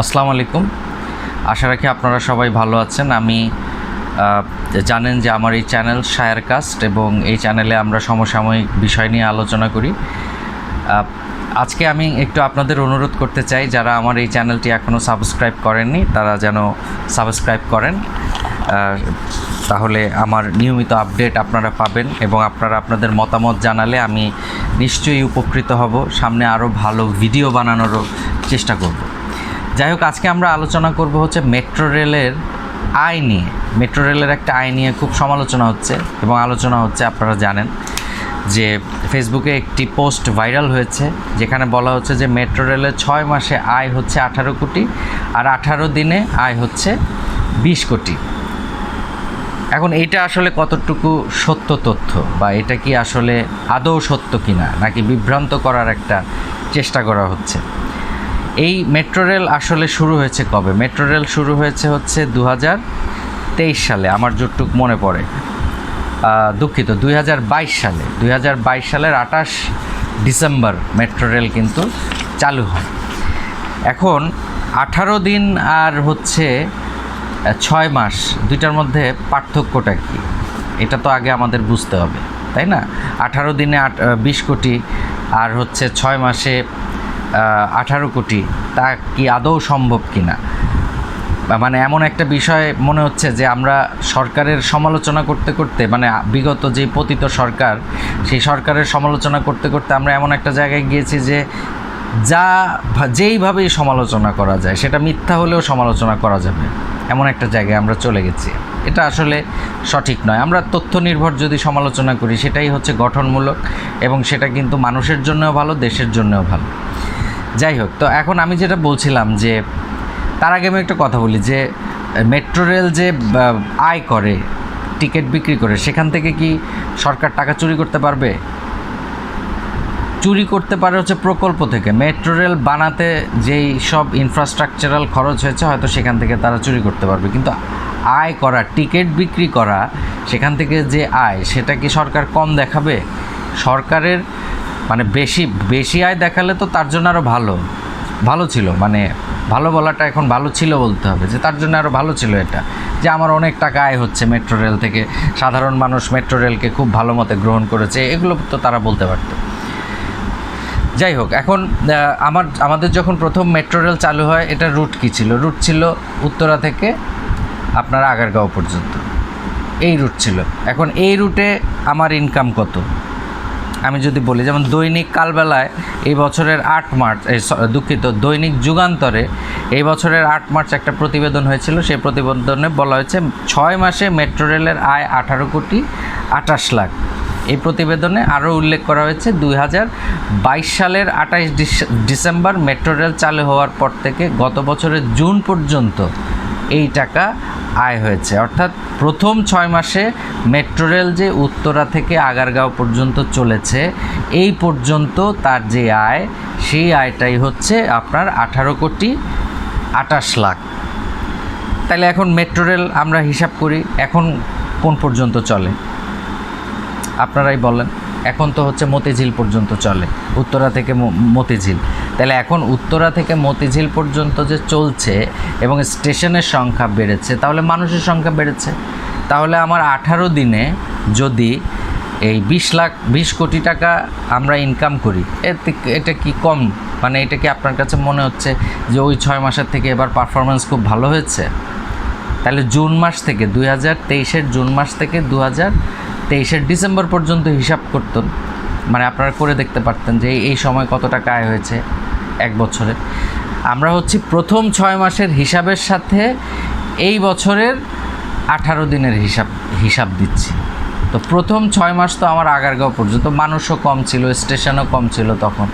আসসালামু আলাইকুম। আশা রাখি আপনারা সবাই ভালো আছেন। আমি জানেন যে আমার এই চ্যানেল শায়ার কাস্ট এবং এই চ্যানেলে আমরা সমসাময়িক বিষয় নিয়ে আলোচনা করি। আজকে আমি একটু আপনাদের অনুরোধ করতে চাই, যারা আমার এই চ্যানেলটি এখনও সাবস্ক্রাইব করেননি, তারা যেন সাবস্ক্রাইব করেন। তাহলে আমার নিয়মিত আপডেট আপনারা পাবেন এবং আপনারা আপনাদের মতামত জানালে আমি নিশ্চয়ই উপকৃত হব। সামনে আরও ভালো ভিডিও বানানোরও চেষ্টা করব। যাই হোক, আজকে আমরা আলোচনা করব হচ্ছে মেট্রো রেলের আয় নিয়ে। মেট্রো রেলের একটা আয় নিয়ে খুব সমালোচনা হচ্ছে এবং আলোচনা হচ্ছে, আপনারা জানেন, যে ফেসবুকে একটি পোস্ট ভাইরাল হয়েছে, যেখানে বলা হচ্ছে যে মেট্রো রেলের ছয় মাসে আয় হচ্ছে আঠারো কোটি আর আঠারো দিনে আয় হচ্ছে বিশ কোটি। এখন এটা আসলে কতটুকু সত্য তথ্য বা এটা কি আসলে আদৌ সত্য কিনা, নাকি বিভ্রান্ত করার একটা চেষ্টা করা হচ্ছে? এই মেট্রো রেল আসলে শুরু হয়েছে কবে? মেট্রো রেল শুরু হয়েছে হচ্ছে দু তেইশ সালে, আমার যতটুক মনে পড়ে। দুঃখিত দুই হাজার বাইশ সালে। দুই হাজার বাইশ সালের আঠাশ ডিসেম্বর মেট্রো রেল কিন্তু চালু হয়। এখন আঠারো দিন আর হচ্ছে ছয় মাস, দুইটার মধ্যে পার্থক্যটা কি? এটা তো আগে আমাদের বুঝতে হবে, তাই না? আঠারো দিনে আট বিশ কোটি আর হচ্ছে ছয় মাসে আঠারো কোটি, তা কি আদৌ সম্ভব কিনা? বা মানে এমন একটা বিষয় মনে হচ্ছে যে আমরা সরকারের সমালোচনা করতে করতে মানে বিগত যে পতিত সরকার, সেই সরকারের সমালোচনা করতে করতে আমরা এমন একটা জায়গায় গিয়েছি যে যা যেইভাবেই সমালোচনা করা যায়, সেটা মিথ্যা হলেও সমালোচনা করা যাবে। এমন একটা জায়গায় আমরা চলে গেছি। এটা আসলে সঠিক নয়। আমরা তথ্য নির্ভর যদি সমালোচনা করি, সেটাই হচ্ছে গঠনমূলক এবং সেটা কিন্তু মানুষের জন্যও ভালো, দেশের জন্যও ভালো। যাই হোক, তো এখন আমি যেটা বলছিলাম যে, তার আগে আমি একটা কথা বলি যে, মেট্রো রেল যে আয় করে, টিকিট বিক্রি করে, সেখান থেকে কি সরকার টাকা চুরি করতে পারবে? চুরি করতে পারে হচ্ছে প্রকল্প থেকে। মেট্রো রেল বানাতে যেই সব ইনফ্রাস্ট্রাকচারাল খরচ হয়েছে, হয়তো সেখান থেকে তারা চুরি করতে পারবে। কিন্তু আয় করা, টিকিট বিক্রি করা, সেখান থেকে যে আয়, সেটা কি সরকার কম দেখাবে? সরকারের মানে বেশি বেশি আয় দেখালে তো তার জন্য আরও ভালো। ভালো ছিল মানে ভালো বলাটা এখন ভালো ছিল বলতে হবে, যে তার জন্য আরও ভালো ছিল এটা। যে আমার অনেক টাকা আয় হচ্ছে মেট্রো রেল থেকে, সাধারণ মানুষ মেট্রো রেলকে খুব ভালো মতে গ্রহণ করেছে, এগুলো তো তারা বলতে পারত। যাই হোক, এখন আমার, আমাদের যখন প্রথম মেট্রো রেল চালু হয় এটা রুট কী ছিল? রুট ছিল উত্তরা থেকে আপনার আগারগাঁও পর্যন্ত। এই রুট ছিল। এখন এই রুটে আমার ইনকাম কত? আমি যদি বলি, যেমন দৈনিক কালবেলায় এই বছরের আট মার্চ দুঃখিত, দৈনিক যুগান্তরে এই বছরের আট মার্চ একটা প্রতিবেদন হয়েছিল। সেই প্রতিবেদনে বলা হয়েছে, ছয় মাসে মেট্রো রেলের আয় আঠারো কোটি আঠাশ লাখ। এই প্রতিবেদনে আরও উল্লেখ করা হয়েছে, দুই হাজার বাইশ সালের আঠাশ ডিসেম্বর মেট্রো রেল চালু হওয়ার পর থেকে গত বছরের জুন পর্যন্ত এই টাকা আয় হয়েছে। অর্থাৎ প্রথম ছয় মাসে মেট্রো রেল যে উত্তরা থেকে আগারগাঁও পর্যন্ত চলেছে, এই পর্যন্ত তার যে আয়, সেই আয়টাই হচ্ছে আপনার আঠারো কোটি আটাশ লাখ। তাহলে এখন মেট্রো রেল আমরা হিসাব করি, এখন কোন পর্যন্ত চলে? আপনারাই বলেন, এখন তো হচ্ছে মতিঝিল পর্যন্ত চলে, উত্তরা থেকে মতিঝিল। তাহলে এখন উত্তরা থেকে মতিঝিল পর্যন্ত যে চলছে এবং স্টেশনের সংখ্যা বেড়েছে, তাহলে মানুষের সংখ্যা বেড়েছে। তাহলে আমার আঠারো দিনে যদি এই বিশ লাখ, বিশ কোটি টাকা আমরা ইনকাম করি এতে এটা কি কম? মানে এটা কি আপনার কাছে মনে হচ্ছে যে ওই ছয় মাসের থেকে এবার পারফরমেন্স খুব ভালো হয়েছে? তাহলে জুন মাস থেকে, দুই হাজার তেইশের জুন মাস থেকে দু হাজার তেইশের ডিসেম্বর পর্যন্ত হিসাব করতেন। মানে আপনারা করে দেখতে পারতেন যে এই- এই সময় কত টাকা আয় হয়েছে। এক বছরে। আমরা হচ্ছে প্রথম ছয় মাসের হিসাবের সাথে এই বছরের আঠারো দিনের হিসাব হিসাব দিচ্ছি। তো প্রথম ছয় মাস তো আমার আগারগাঁও পর্যন্ত। মানুষও কম ছিল, স্টেশনও কম ছিল তখন।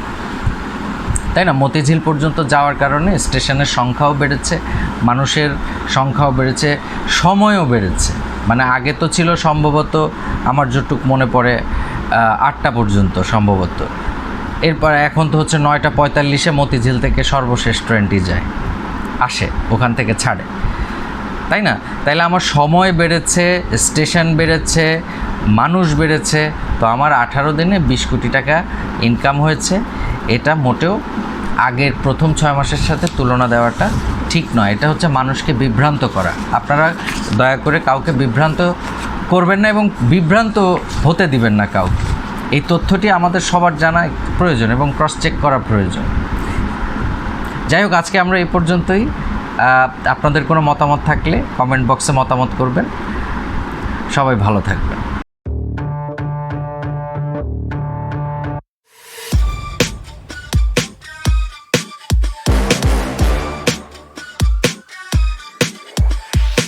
তাই না? মতিঝিল পর্যন্ত যাওয়ার কারণে স্টেশনের সংখ্যাও বেড়েছে, মানুষের সংখ্যাও বেড়েছে, সময়ও বেড়েছে। মানে আগে তো ছিল সম্ভবত, আমার যতটুক মনে পড়ে আটটা পর্যন্ত সম্ভবত। এরপর এখন তো হচ্ছে নয়টা পঁয়তাল্লিশে মতিঝিল থেকে সর্বশেষ ট্রেনটি যায়, আসে, ওখান থেকে ছাড়ে। তাই না? তাইলে আমার সময় বেড়েছে, স্টেশন বেড়েছে, মানুষ বেড়েছে, তো আমার আঠারো দিনে বিশ কোটি টাকা ইনকাম হয়েছে। এটা মোটেও আগের প্রথম ছয় মাসের সাথে তুলনা দেওয়াটা ঠিক নয়, এটা হচ্ছে মানুষকে বিভ্রান্ত করা। আপনারা দয়া করে কাউকে বিভ্রান্ত করবেন না এবং বিভ্রান্ত হতে দিবেন না কাউকে। এই তথ্যটি আমাদের সবার জানা প্রয়োজন এবং ক্রস চেক করা প্রয়োজন। যাই হোক, আজকে আমরা এই পর্যন্তই। আপনাদের কোনো মতামত থাকলে কমেন্ট বক্সে মতামত করবেন। সবাই ভালো থাকবে